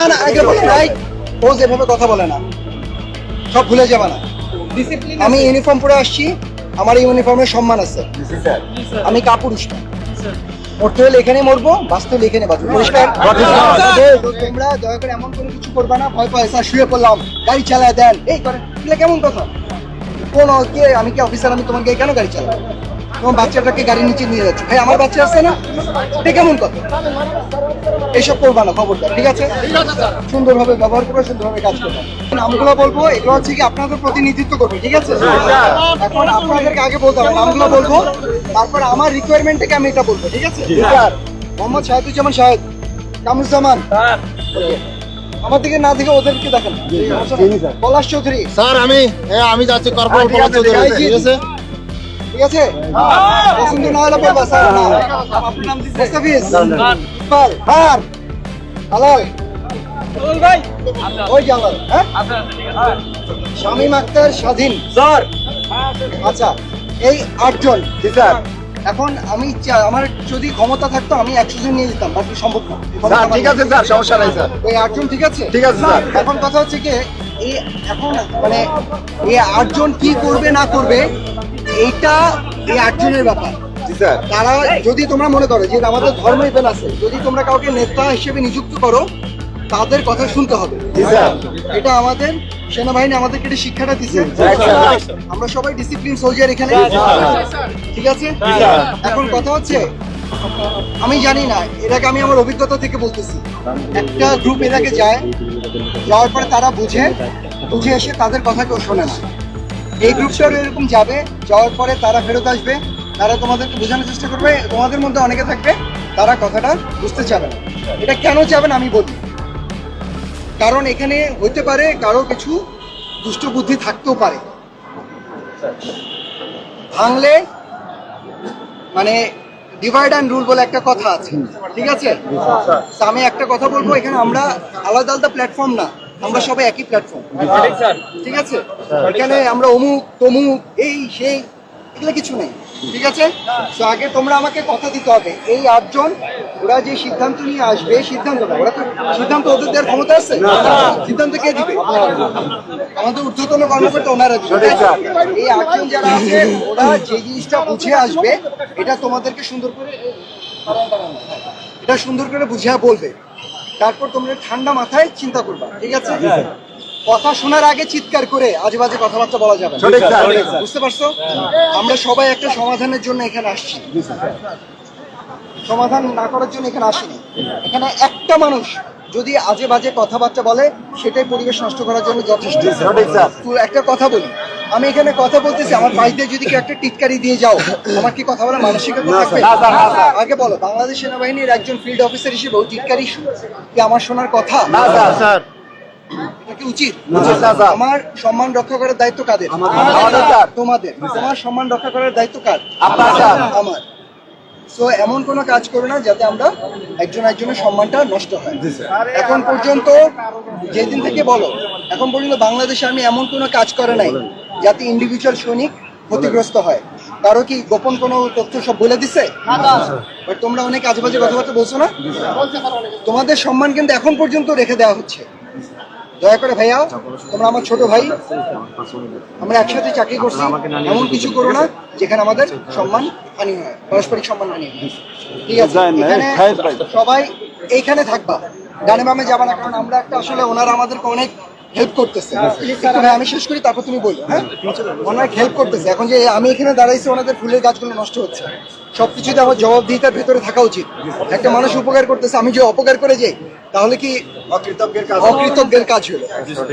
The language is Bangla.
না না আগে বলে নাই ও যেভাবে কথা বলে না সব ভুলে যাবে না। আমি ইউনিফর্ম পরে আসছি আমার এই ইউনিফর্মের সম্মান আছে। আমি কাপুরুষ না। মরতে হলে এখানে মরবো বাঁচতে হলে এখানে বাঁচবো। পরিষ্কার? তোমরা দয়া করে এমন কোনো কিছু করবে না ভয় পায় স্যার শুয়ে পড়লাম গাড়ি চালায় দেন। এই করে কেমন কথা? কোন কে আমি কি অফিসার আমি তোমাকে কেন গাড়ি চালাই তোমার বাচ্চাটাকে গাড়ি নিচে নিয়ে যাচ্ছে। ভাই আমার বাচ্চা আছে না? এটা কেমন কথা? এইসব করবা না খবরদার ঠিক আছে? সুন্দরভাবে ব্যবহার করবে সুন্দরভাবে কাজ করবে নামগুলো বলব এগুলো হচ্ছে কি আপনাদের প্রতিনিধিত্ব করবে ঠিক আছে? এখন আপনাদেরকে আগে বলতে হবে নামগুলো বলব। তারপর আমার রিকোয়ারমেন্ট থেকে আমি এটা বলব ঠিক আছে? মোহাম্মদ শাহেদুজ্জামান শাহেদ কামরুজ্জামান. আমার দিকে না দিকে ওদেরকে দেখেন। পলাশ চৌধুরী। স্যার আমি হ্যাঁ আমি যাচ্ছি ঠিক আছে, চৌধুরী ঠিক আছে। ঠিক আছে? পছন্দ না হলে বলবা স্যার না মুস্তাফিজ ইকবাল হার। হালাল। ওই জালাল হ্যাঁ? শামীম আক্তার স্বাধীন। স্যার। আচ্ছা এই আটজন। স্যার। এখন আমি আমার যদি ক্ষমতা থাকতো আমি একশো জন নিয়ে যেতাম বাকি সম্ভব না। স্যার ঠিক আছে স্যার সমস্যা নাই স্যার। এই আটজন ঠিক আছে? ঠিক আছে, স্যার। এখন কথা হচ্ছে কি এই এখন মানে এই আটজন কি করবে না করবে এইটা এই আটজনের ব্যাপার। তারা যদি তোমরা মনে করো যে আমাদের ধর্ম ইভেন আছে যদি তোমরা কাউকে নেতা হিসেবে নিযুক্ত করো তাদের কথা শুনতে হবে। এটা আমাদের সেনাবাহিনী আমাদেরকে এটা শিক্ষাটা দিচ্ছে আমরা সবাই ডিসিপ্লিন সোলজার এখানে। ঠিক আছে? এখন কথা হচ্ছে আমি জানি না এর আগে আমি আমার অভিজ্ঞতা থেকে বলতেছি। একটা গ্রুপ এর আগে যায় যাওয়ার পরে তারা বুঝে বুঝে এসে তাদের কথা কেউ শোনে না। এই গ্রুপটাও এরকম যাবে যাওয়ার পরে তারা ফেরত আসবে তারা তোমাদেরকে বোঝানোর চেষ্টা করবে তোমাদের মধ্যে অনেকে থাকবে তারা কথাটা বুঝতে চাবে না। এটা কেন চাবে না আমি বলি। কারণ এখানে হইতে পারে কারও কিছু দুষ্ট বুদ্ধি থাকতেও পারে। ভাঙলে মানে ডিভাইড অ্যান্ড রুল বলে একটা কথা আছে ঠিক আছে? আমি একটা কথা বলব এখানে আমরা আলাদা আলাদা প্ল্যাটফর্ম না। আমরা সবাই একই প্ল্যাটফর্ম ঠিক আছে? এখানে আমরা অমুক তমুক এই সেই এগুলো কিছু নেই। ঠিক আছে? তো আগে তোমরা আমাকে কথা দিতে হবে। এই আটজন ওরা যে সিদ্ধান্ত নিয়ে আসবে সিদ্ধান্ত না ওরা তো সিদ্ধান্ত ওদের দেওয়ার ক্ষমতা আছে? সিদ্ধান্ত কে দিবে? আমাদের ঊর্ধ্বতন কর্মকর্তা ওনারা দিবে। এই আটজন যারা আছে ওরা যে জিনিসটা বুঝে আসবে এটা তোমাদেরকে সুন্দর করে এটা সুন্দর করে বুঝিয়ে বলবে। তারপর তোমরা ঠান্ডা মাথায় চিন্তা করবা ঠিক আছে? কথা শোনার আগে চিৎকার করে আজে বাজে কথাবার্তা বলা যাবে। বুঝতে পারছ? আমরা সবাই একটা সমাধানের জন্য এখানে আসছি। সমাধান না করার জন্য এখানে আসিনি। এখানে একটা মানুষ যদি আজে বাজে কথাবার্তা বলে সেটাই পরিবেশ নষ্ট করার জন্য যথেষ্ট। একটা কথা বলি। আমি এখানে কথা বলতেছি আমার বাড়িতে যদি কেউ একটা টিটকারি দিয়ে যাও আমার কি কথা বলার মানসিকতা থাকবে আগে বলো বাংলাদেশ সেনাবাহিনীর একজন ফিল্ড অফিসার হিসেবে ওই টিটকারি কি আমার শোনার কথা? না স্যার উচিত? আমার সম্মান রক্ষা করার দায়িত্ব কাদের? তোমাদের। তোমার সম্মান রক্ষা করার দায়িত্ব কার? আমার সো এমন কোনো কাজ করো না যাতে আমরা একজন একজনের সম্মানটা নষ্ট হয়। এখন পর্যন্ত যেদিন থেকে বলো এখন পর্যন্ত বাংলাদেশ আর্মি এমন কোনো কাজ করে নাই। যাতে ইন্ডিভিজুয়াল সৈনিক ক্ষতিগ্রস্ত হয়। কারও কি গোপন কোনো তথ্য সব বলে দিছে? তোমরা অনেক আজেবাজে কথাবার্তা বলছো না? তোমাদের সম্মান কিন্তু এখন পর্যন্ত রেখে দেওয়া হচ্ছে। দয়া করে ভাইয়া তোমরা আমার ছোট ভাই আমরা একসাথে চাকরি করছি এমন কিছু করো না যেখানে আমাদের সম্মান হানি হয় পারস্পরিক সম্মান হানি ঠিক আছে সবাই এইখানে থাকবা। ডানে বামে যাবা না কারণ আমরা একটা আসলে ওনারা আমাদেরকে অনেক হেল্প করতেছে। একটু আমি শেষ করি তারপর তুমি বলো হ্যাঁ? অনেক হেল্প করতেছে। এখন যে আমি এখানে দাঁড়াইছি ওনাদের ফুলের গাছগুলো নষ্ট হচ্ছে। সবকিছুতে আমার জবাবদিহিতার ভেতরে থাকা উচিত। একটা মানুষ উপকার করতেছে আমি যে অপকার করে যাই তাহলে কি অকৃতজ্ঞের কাজ অকৃতজ্ঞের কাজ হলো।